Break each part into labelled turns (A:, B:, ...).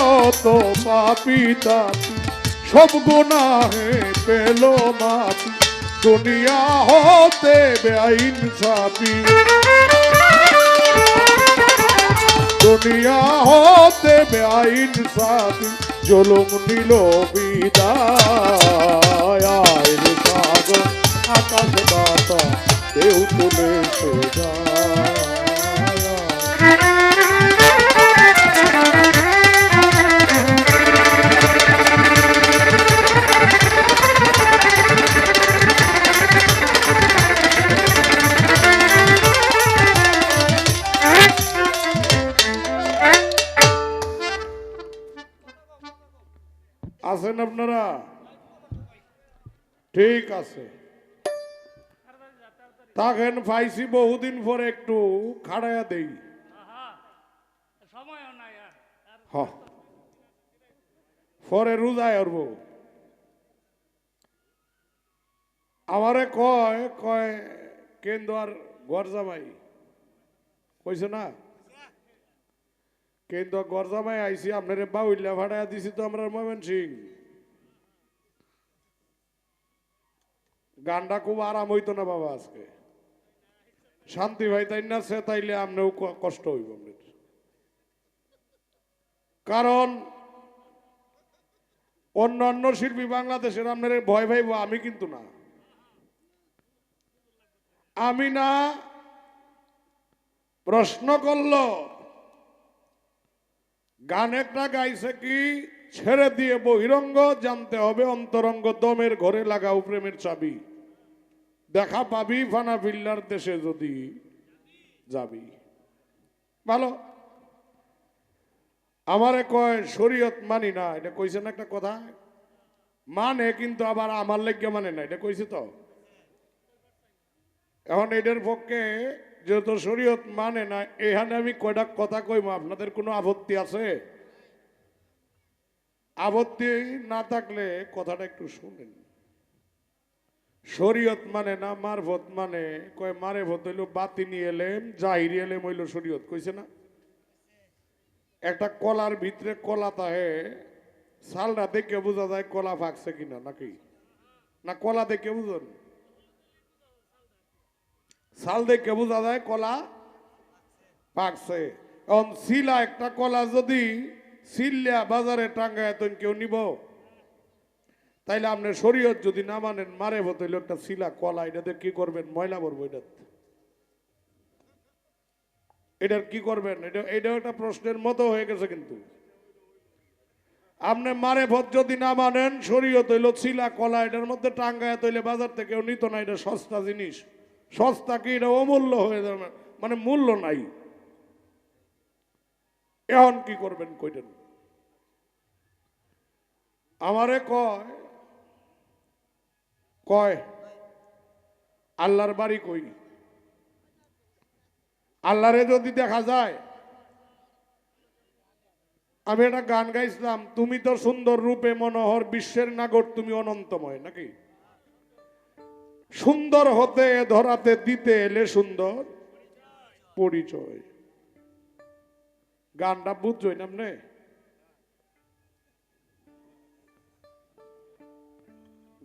A: যত পাপি তাপি, সব গুনাহে পেল মাপি। দুনিয়া হতে বেআইন সাপি। দুনিয়া হতে বেআইন সাপি, জলম নিল বিদায়। সাগর, আকাশ দাতা কেউ তুলে সে যায়। ঠিক আছে। তাকেন পাইছি বহুদিন পরে একটু খাড়াইয়া দেই। পরে রোজায় অরব। আমারে কয় কয়, কেন্দ্র আর ঘর জামাই। কইছে না? কেন্দ্র ঘর জামাই আইছি, আপনারে বাউল্লা ভাড়া দিছি তো আমরা মোমেন সিং গানটা খুব আরাম হইতো না বাবা আজকে। শান্তি ভাই, তাই না সে তাইলে আমনেও কষ্ট হইব কারণ অন্য অন্য শিল্পী বাংলাদেশের আপনার ভয় ভাইব আমি কিন্তু না। আমি না প্রশ্ন করল, গান একটা গাইছে কি ছেড়ে দিয়ে বহিরঙ্গ জানতে হবে অন্তরঙ্গ দমের ঘরে লাগাও প্রেমের চাবি। দেখা পাবি ফানা ফিল্লার দেশে যদি যাবি। ভালো? আমারে কয়, শরীয়ত মানি না। এটা কইছে না একটা কথা? মানে কিন্তু আবার আমার লেগে মানে না, এটা কইছে তো? এখন এটার পক্ষে যেহেতু শরীয়ত মানে না, এখানে আমি কয়টা কথা কইম আপনাদের কোনো আপত্তি আছে? আপত্তি না থাকলে কথাটা একটু শুনেন। শরীয়ত মানে না, মারফত মানে কয় মারে ভত হইল বাতি নিয়ে এলেম, জাহিরি এলেম হইল শরীয়ত, কইছে না? একটা কলার ভিতরে কলা তাহে, সালটা দেখে বোঝা যায় কলা ফাঁকছে কিনা, নাকি? না কলা দেখে বুঝুন? সাল দেখে বোঝা যায় কলা পাকছে এখন শিলা একটা কলা যদি সিল্লা বাজারে টাঙ্গায়, তখন কেউ নিব? তাইলে আপনি শরীয়ত যদি না মানেন, মারে হইল একটা শিলা, কলা এটাতে কি করবেন? ময়লা ভরবো এটা এটার কি করবেন? এটা, এটাও একটা প্রশ্নের মতো হয়ে গেছে কিন্তু। আপনি মারে ভোট যদি না মানেন, শরীয়ত হইল ছিলা কলা, এটার মধ্যে টাঙ্গায় তৈলে বাজার থেকে নিত না, এটা সস্তা জিনিস। সস্তা কি? এটা অমূল্য হয়ে যাবে মানে মূল্য নাই। এখন কি করবেন কইটেন আমারে কয় কয়, আল্লাহর বাড়ি কই? আল্লাহরে যদি দেখা যায়, আমি একটা গান গাইছিলাম, তুমি তো সুন্দর রূপে মনোহর, বিশ্বের নাগর, তুমি অনন্তময় নাকি? সুন্দর হতে, ধরাতে, দিতে এলে সুন্দর পরিচয়। গানটা বুঝছই না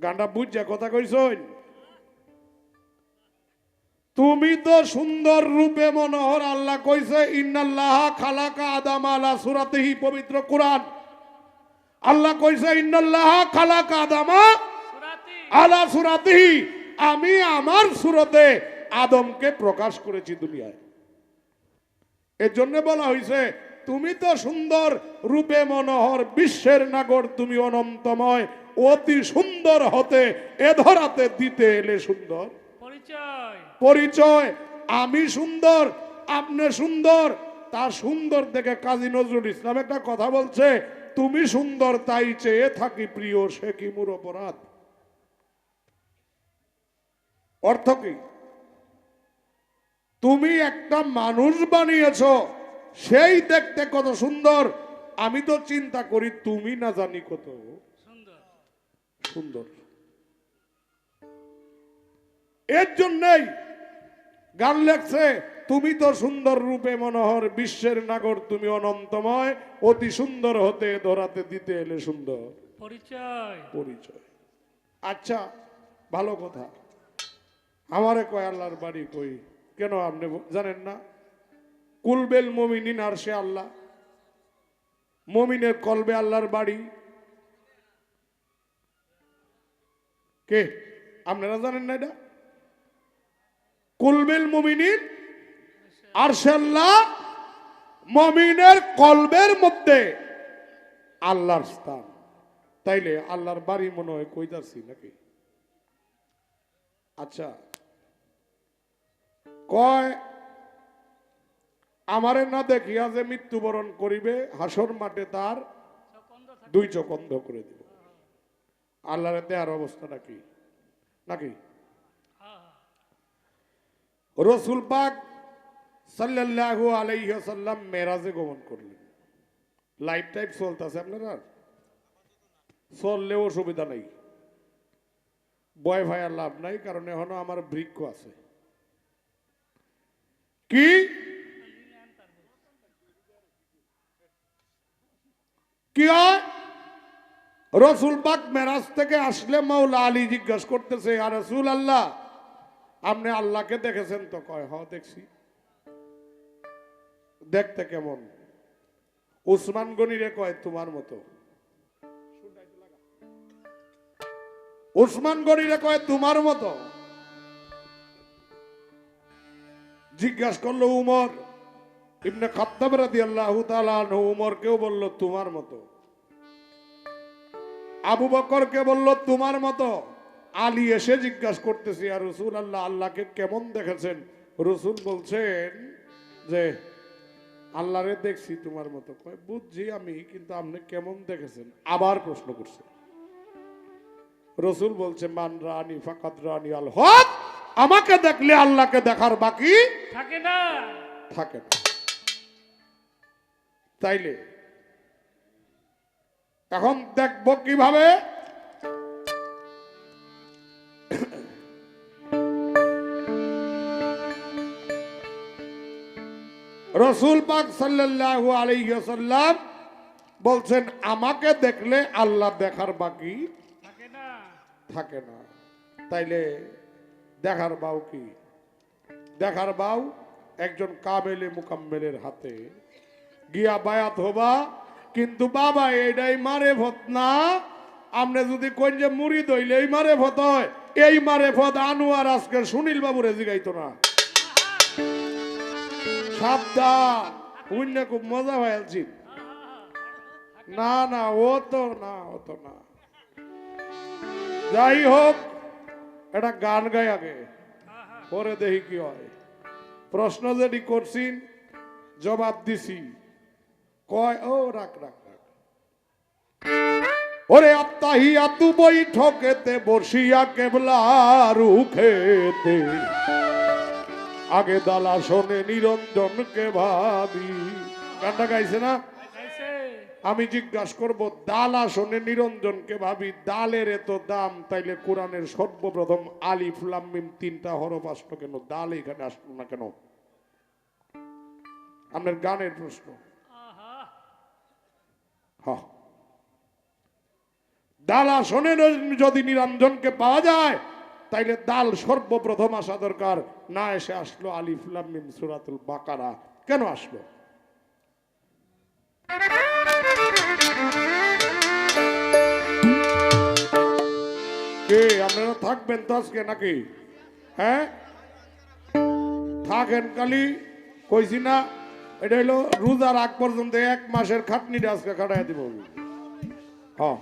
A: গানটা বুঝছে, কথা কইছই তুমি তো সুন্দর রূপে মনোহর আল্লাহ কইছে, ইন্নাল্লাহ খালাকা আদাম আলা সুরাতেহি পবিত্র কোরআন। আল্লাহ কইছে, ইন্নাল্লাহ খালাকা আলা সুরাতেহি। আমি আমার সুরতে আদমকে প্রকাশ করেছি দুনিয়ায়। এর জন্য বলা হয়েছে তুমি তো সুন্দর রূপে মনোহর, বিশ্বের নাগর, তুমি অনন্তময়। অতি সুন্দর হতে এ ধরাতে দিতে এলে সুন্দর।
B: পরিচয়।
A: পরিচয় আমি সুন্দর আপনি সুন্দর তার সুন্দর দেখে কাজী নজরুল ইসলাম একটা কথা বলছে তুমি সুন্দর তাই চেয়ে থাকি প্রিয় সে কি মোর অপরাধ? অর্থ কি? তুমি একটা মানুষ বানিয়েছ সেই দেখতে কত সুন্দর আমি তো চিন্তা করি তুমি না জানি কত।
B: সুন্দর।
A: এর জন্যই গান লেখছে তুমি তো সুন্দর রূপে মনোহর বিশ্বের নাগর তুমি অনন্তময় অতি সুন্দর হতে ধরাতে দিতে এলে সুন্দর।
B: পরিচয়।
A: পরিচয়। আচ্ছা ভালো কথা। আমারে কয় আল্লাহর বাড়ি কই? কেন আপনি জানেন না? কুলবেল মমিনিন আর সে আল্লাহ। মমিনের কলবে আল্লাহর বাড়ি। কে? আপনারা জানেন না এটা? কুলবেল মমিনিন আর সে আল্লাহ মমিনের কলবের মধ্যে আল্লাহর স্থান। তাইলে আল্লাহর বাড়ি মনে হয় কইতাছি নাকি? আচ্ছা কয় আমারে না দেখিয়া যে মৃত্যুবরণ করিবে হাসর মাঠে তার দুই চোখ অন্ধ করে দিব। আল্লাহর দেহার অবস্থা নাকি?
B: নাকি?
A: রসুল পাক সাল্লাল্লাহু আলাইহি সাল্লাম মেরাজে গমন করলেন। লাইফ টাইপ চলতেছে আপনারা? চললেও অসুবিধা নেই। বয় ভাই আর লাভ নাই, কারণ এখনও আমার বৃক্ষ আছে। কি? কি হয়? রসুল পাক মেরাজ থেকে আসলে মাওলা আলী জিজ্ঞাসা করতেছে আর রসুল আল্লাহ আপনি আল্লাহকে দেখেছেন তো? কয় হ দেখছি। দেখতে কেমন? উসমান গনিরে কয়, তোমার মতো। উসমান গনিরে কয়, তোমার মতো? জিজ্ঞাসা করল, উমর ইবনে খাত্তাব তাআলা আনহু উমরকেও বলল, তোমার মতো? আবু বকরকে বলল তোমার মতো আলী এসে জিজ্ঞাসা করতেছি আর রসুল আল্লাহ আল্লাহকে কেমন দেখেছেন? রসুল বলছেন যে আল্লাহরে দেখছি তোমার মতো। কয় বুঝছি আমি কিন্তু আপনি কেমন দেখেছেন? আবার প্রশ্ন করছে। রসুল বলছে মান রানী ফাকাত রানী আল হক আমাকে দেখলে আল্লাহকে দেখার বাকি
B: থাকে না।
A: থাকে না। তাইলে এখন দেখব কীভাবে। রসুল পাক সাল্লাল্লাহু আলাইহি সাল্লাম বলছেন আমাকে দেখলে আল্লাহ দেখার বাকি
B: থাকে না।
A: থাকে না। তাইলে দেখার বাউ কি? দেখার বাউ একজন কাবেলে মুকাম্মেলের হাতে। গিয়া বায়াত হবা কিন্তু বাবা, এটাই মারে ভত না? আপনি যদি কোন যে মুড়ি দইলে এই মারে ভত হয়, এই মারে ভত আনোয়ার আজকে সুনীল বাবু বাবুরে জিগাইতো না। সাবধান উন্য খুব মজা হয়েছি না না ও তো না ও তো না। যাই হোক এটা গান গাই আগে, পরে দেখি কি হয়। প্রশ্ন যেটি করছিন, জবাব দিছি। কয় ও রাখ রাখ রাখ ওরে আত্মাহিয়া তু বৈঠকেতে বসিয়া কেবলা রুখেতে আগে দালা শোনে নিরঞ্জনকে ভাবি। গানটা গাইছে না? আমি জিজ্ঞাসা করব দাল আসনে নিরঞ্জনকে ভাবি দালের এত দাম তাইলে কোরআনের সর্বপ্রথম আলিফ লাম তিনটা হরফ আসলো কেন? দাল এখানে আসলো না কেন? আপনার গানের প্রশ্ন। দাল আসনে যদি নিরঞ্জনকে পাওয়া যায়, তাইলে দাল সর্বপ্রথম আসা দরকার। না এসে আসলো আলিফ লাম মিম সুরাতুল বাকারা। কেন আসলো? কে, আপনারা থাকবেন তো আজকে নাকি? হ্যাঁ? থাকেন কালি, কইছি না। এটা হলো রোজার আগ পর্যন্ত এক মাসের খাটনিটা আজকে কাটাই দিব। হ্যাঁ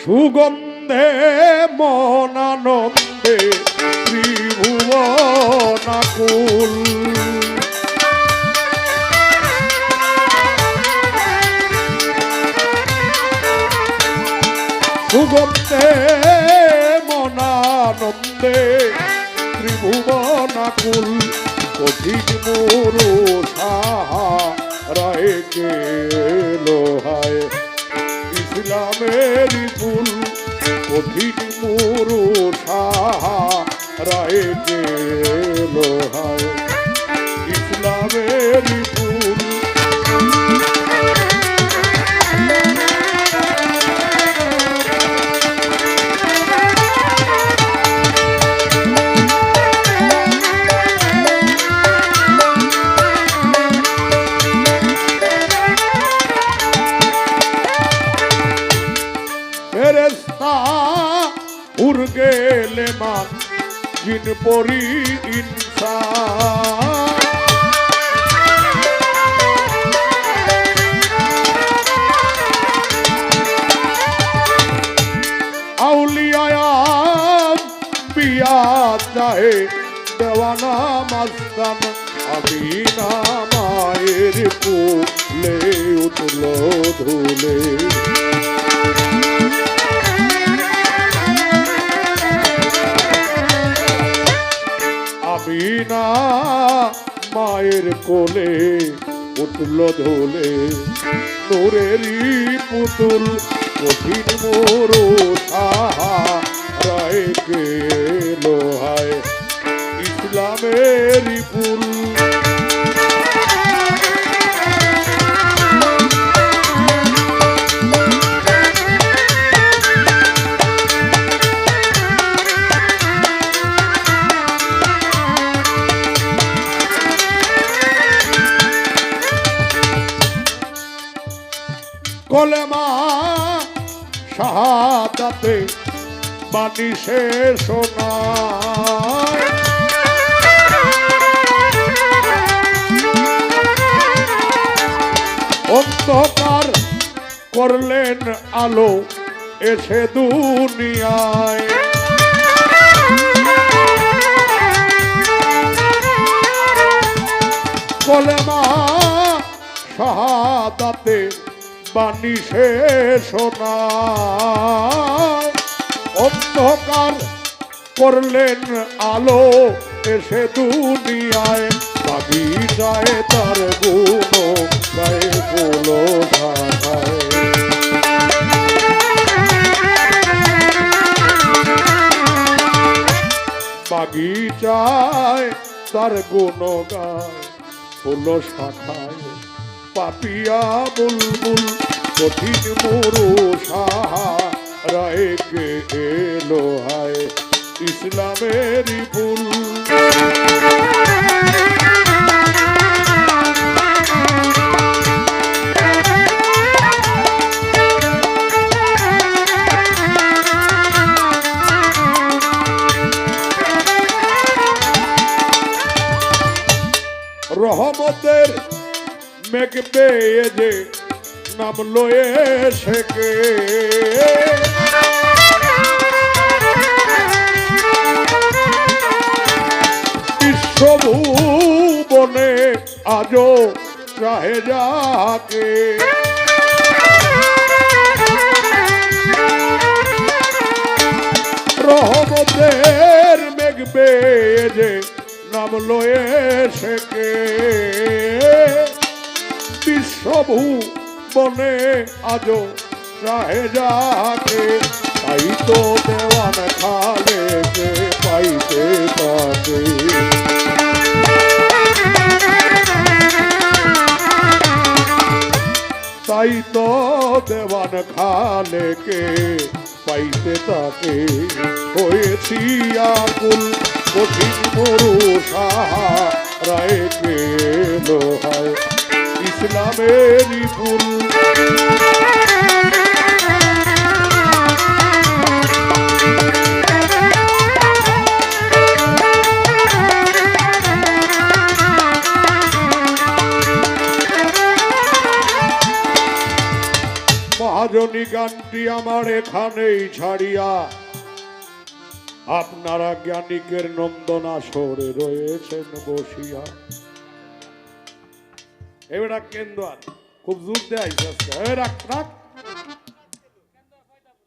A: সুগন্ধে মনানন্দে ত্রিভুবনাকুল সুগন্ধে মনানন্দে, ত্রিভুবনাকুল কঠিন মোরো রায় গেলো হায় ইসলামের ফুল কঠিন মোরো রায় গেলো হায় ইসলামের ফেরেস্তা উর গেলে মান জিন পরি ইনসান। চাহে দেওয়ানা মাস্তান আমি না মায়ের কুলে উঠল ধুলে। আমি না মায়ের কোলে উঠল ধোলে। তোরেরই পুতুল কঠিন মোরো রায় কে লোহায় ইসলামেরই শেষ শোনায় অন্ধকার করলেন আলো এসে দুনিয়ায়। কলেমা শাহাদাতে বাণী শেষ শোনায় অন্ধকার করলেন আলো, এসে দুনিয়ায় বাগি যায় তার গুণ গায়ে বলো বাগিচায় তার গুণ গায় শাখায়। পাপিয়া বুলবুল, কঠিন মরু সাহা রায় কে এলো হায় ইসলামেরই ফুল। রহমতের মেঘ পেয়ে যে নামলো এসেকে বিশ্বভুবনে আজও চাহে যাকে। রহমতের মেঘ পেয়ে যে নামলো এসেকে বিশ্বভূ বনে আজো চাহে যাকে। তাই তো দেওয়ান খালে পাইতে তাকে তাই তো দেওয়ান খালে কে পাইতে তাকে হয়েছি আকুল কঠিন মরু সাহা রায় কে লোহায় ইসলামেরই ফুল মহাজনী গানটি আমার এখানেই ছাড়িয়া। আপনারা জ্ঞানিকের নন্দন আসরে রয়েছেন বসিয়া। এবার কেন্দ্র খুব জোর দিয়ে রাখ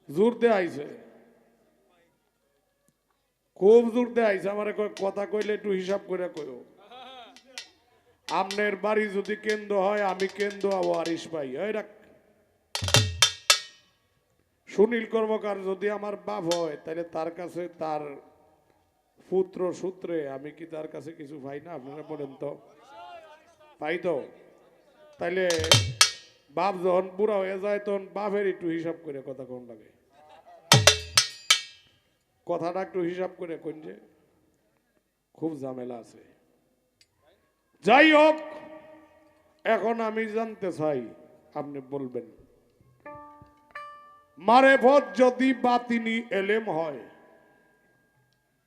A: জোর দিয়ে আইছে। খুব জোর দিয়ে আইছে। আমার কথা কইলে একটু হিসাব করে কইও আমনের বাড়ি যদি কেন্দ্র হয়, আমি কেন্দ্র হব আরিস ভাই। এই রাখ। সুনীল কর্মকার যদি আমার বাপ হয় তাহলে তার কাছে তার পুত্র সূত্রে আমি কি তার কাছে কিছু পাই না? আপনারা বলেন তো? পাই তো? তাইলে বাপ যখন বুড়া হয়ে যায়, তখন বাপের একটু হিসাব করে কথা কোন লাগে? কথাটা একটু হিসাব করে কোন যে? খুব ঝামেলা আছে। যাই হোক, এখন আমি জানতে চাই, আপনি বলবেন। মারেফত যদি বাতিনি এলেম হয়।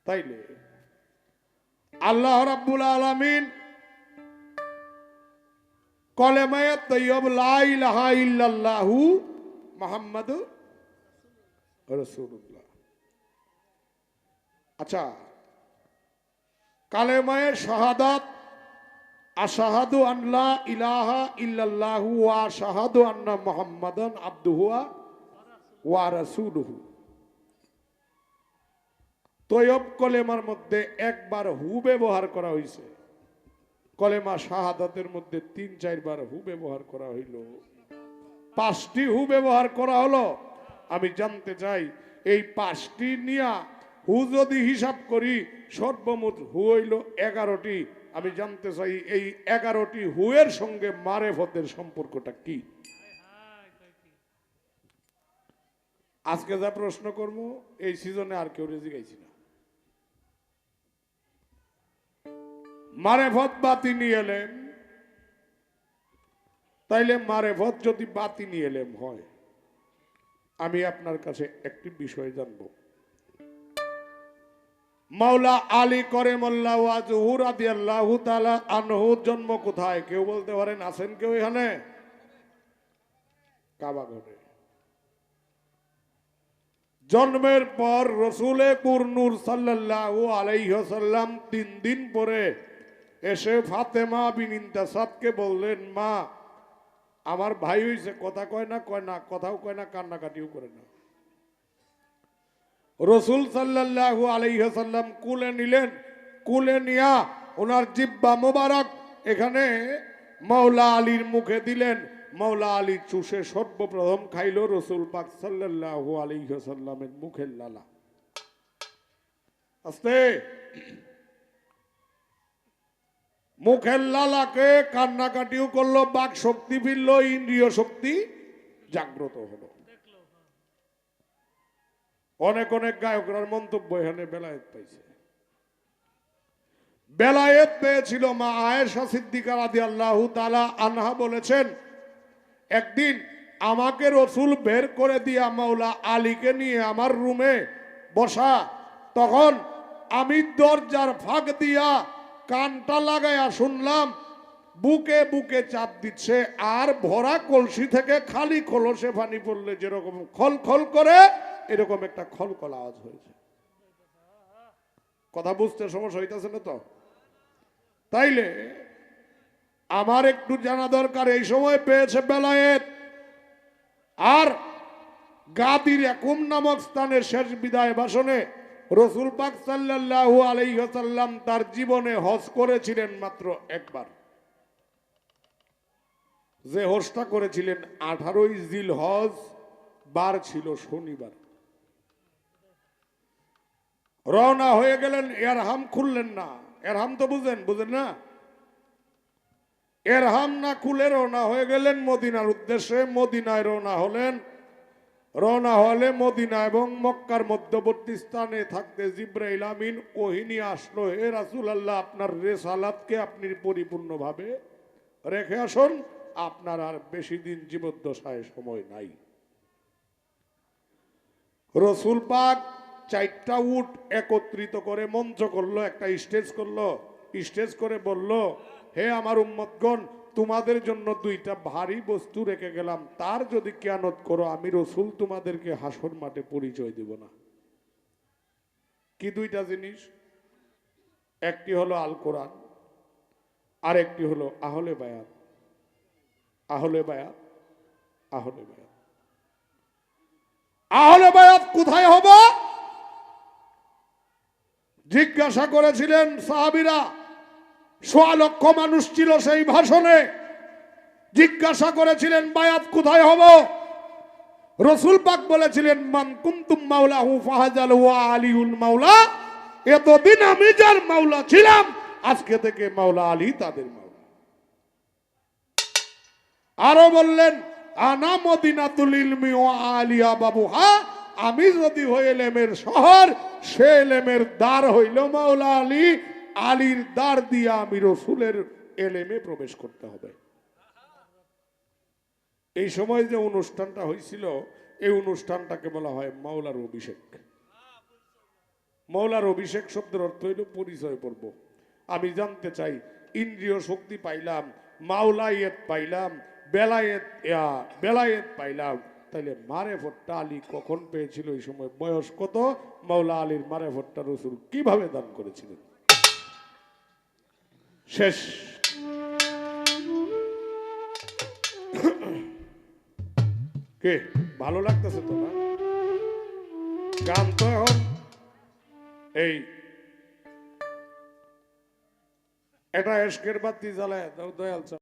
A: তাইলে আল্লাহ রাব্বুল আলামিন কলেমায়ে তৈয়ব লা ইলাহা ইল্লাল্লাহু মুহাম্মাদু রাসূলুল্লাহ। আচ্ছা কালেমায়ে শাহাদাত, আশাহাদু আল্লাহ ইলাহা ইল্লাল্লাহু ওয়া আশাহাদু আন্না মুহাম্মাদান আবদুহু ওয়া রাসূলুহু। তৈয়ব কলেমার মধ্যে একবার হু ব্যবহার করা হয়েছে কলেমা শাহাদাতের মধ্যে তিন, চারবার হু ব্যবহার করা হইল। পাঁচটি হু ব্যবহার করা হলো। আমি জানতে চাই, এই পাঁচটি নিয়া হু যদি হিসাব করি, সর্বমোট হু হইল এগারোটি। আমি জানতে চাই, এই এগারোটি হুয়ের সঙ্গে মারেফতের সম্পর্কটা কি
B: হায় কয় কি
A: আজকে যা প্রশ্ন করব, এই সিজনে আর কেউ রেজি গাইছি না। মারেফত বাতি নিয়ে এলেম। তাইলে মারেফত যদি বাতি নিয়ে এলেম হয়, আমি আপনার কাছে একটি বিষয় জানব। মাওলা আলী করে আনহুর জন্ম কোথায়? কেউ বলতে পারেন, আছেন কেউ এখানে? কাবা ঘরে। জন্মের পর রসুলে কুরনুর সাল্লাল্লাহু আলাইহাল্লাম তিন দিন পরে এসে ফাতেমা বিন ইন্তাসাদকে বললেন, মা, আমার ভাই হইছে, কথা কয় না কয় না, কথাও কয় না, কান্নাকাটিও করে না। রসুল সাল্লাল্লাহু আলাইহাল্লাম কুলে নিলেন, কুলে নিয়া ওনার জিব্বা মোবারক এখানে মাওলা আলীর মুখে দিলেন। মাওলা আলী চুষে সর্বপ্রথম খাইল রসুল পাক সাল্লাল্লাহু আলাইহাল্লামের মুখের লালা। আস্তে। মুখের লালাকে কান্নাকাটিও করল, বাক শক্তি ফিরল, ইন্দ্রিয় শক্তি জাগ্রত হলো। অনেক অনেক গায়করার মন্তব্য এখানে বেলায়েত পাইছে। বেলায়েত পেয়েছিল মা আয়েশা সিদ্দিকা রাদি আল্লাহ তালা আনহা বলেছেন একদিন আমাকে রসুল বের করে দিয়া মাওলা আলীকে নিয়ে আমার রুমে বসা। তখন আমি দরজার ফাঁক দিয়া কানটা লাগাইয়া শুনলাম, বুকে বুকে চাপ দিচ্ছে, আর ভরা কলসি থেকে খালি কলসে পানি পড়লে যেরকম খল খল করে, এরকম একটা খলকল আওয়াজ হয়েছে। কথা বুঝতে সমস্যা হইতেছে না তো? তাইলে আমার একটু জানা দরকার, এই সময় পেয়েছে বেলায়েত। আর গাদির একুম নামক স্থানের শেষ বিদায় ভাষণে রসুল পাক সাল্লাল্লাহু আলাইহাল্লাম তার জীবনে হজ করেছিলেন মাত্র একবার। যে হজটা করেছিলেন, আঠারোই জিল হজ বার ছিল শনিবার। রওনা হয়ে গেলেন, এরহাম খুললেন না। এরহাম তো বুঝেন বুঝেন না? এরহাম না খুলে রওনা হয়ে গেলেন মদিনার উদ্দেশ্যে। মদিনায় রওনা হলেন। রওনা হলে মদিনা এবং মক্কার মধ্যবর্তী স্থানে থাকতে জিব্রাইল আমিন ওহিনী আসলো, হে রাসুল আল্লাহ আপনার রেসালাতকে আপনি পরিপূর্ণভাবে রেখে আসুন। আপনার আর বেশি দিন জীবদ্দশায় সময় নাই। রসুল পাক চারটা উট একত্রিত করে মঞ্চ করল, একটা স্টেজ করল, স্টেজ করে বলল হে আমার উম্মতগণ, তোমাদের জন্য দুইটা ভারী বস্তু রেখে গেলাম। তার যদি কেয়ানত করো, আমি রসুল তোমাদেরকে হাসর মাঠে পরিচয় দিব না। কি দুইটা জিনিস? একটি হলো আল কোরআন আর একটি হলো আহলে বায়াত। আহলে বায়াত আহলে বায়াত। আহলে বায়াত কোথায় হবে? জিজ্ঞাসা করেছিলেন সাহাবিরা সোয়া লক্ষ মানুষ ছিল সেই ভাষণে। জিজ্ঞাসা করেছিলেন, বায়াত কোথায় হব? রসুল পাক বলেছিলেন, মান কুমতুম মাওলাহু ফাহাজাল ওয়া আলিউল মাওলা। এতদিন আমি যার মাওলা ছিলাম, আজকে থেকে মাওলা আলী তাদের মাওলা। আরও বললেন, আনা মদিনাতুল ইলমি ও আলিয়া বাবুহা। আমি যদি হই এলেমের শহর, সে এলেমের দ্বার হইল মাওলা আলী। আলীর দ্বার দিয়ে আমি রসুলের এলেমে প্রবেশ করতে হবে। এই সময় যে অনুষ্ঠানটা হয়েছিল, এই অনুষ্ঠানটাকে বলা হয় মাওলার অভিষেক। মৌলার অভিষেক শব্দের অর্থ হইল পরিচয় পর্ব। আমি জানতে চাই, ইন্দ্রিয় শক্তি পাইলাম, মাওলায়েত পাইলাম, বেলায়েত বেলায়েত পাইলাম। তাইলে মারেফতটা আলী কখন পেয়েছিল এই সময়? বয়স কত? মাওলা আলীর মারে মারেফতটা রসুল কীভাবে দান করেছিলেন? শেষ কে ভালো লাগতেছে তো না গান তো এখন এই এটা এসকের বাতি জ্বালায়, দয়াল।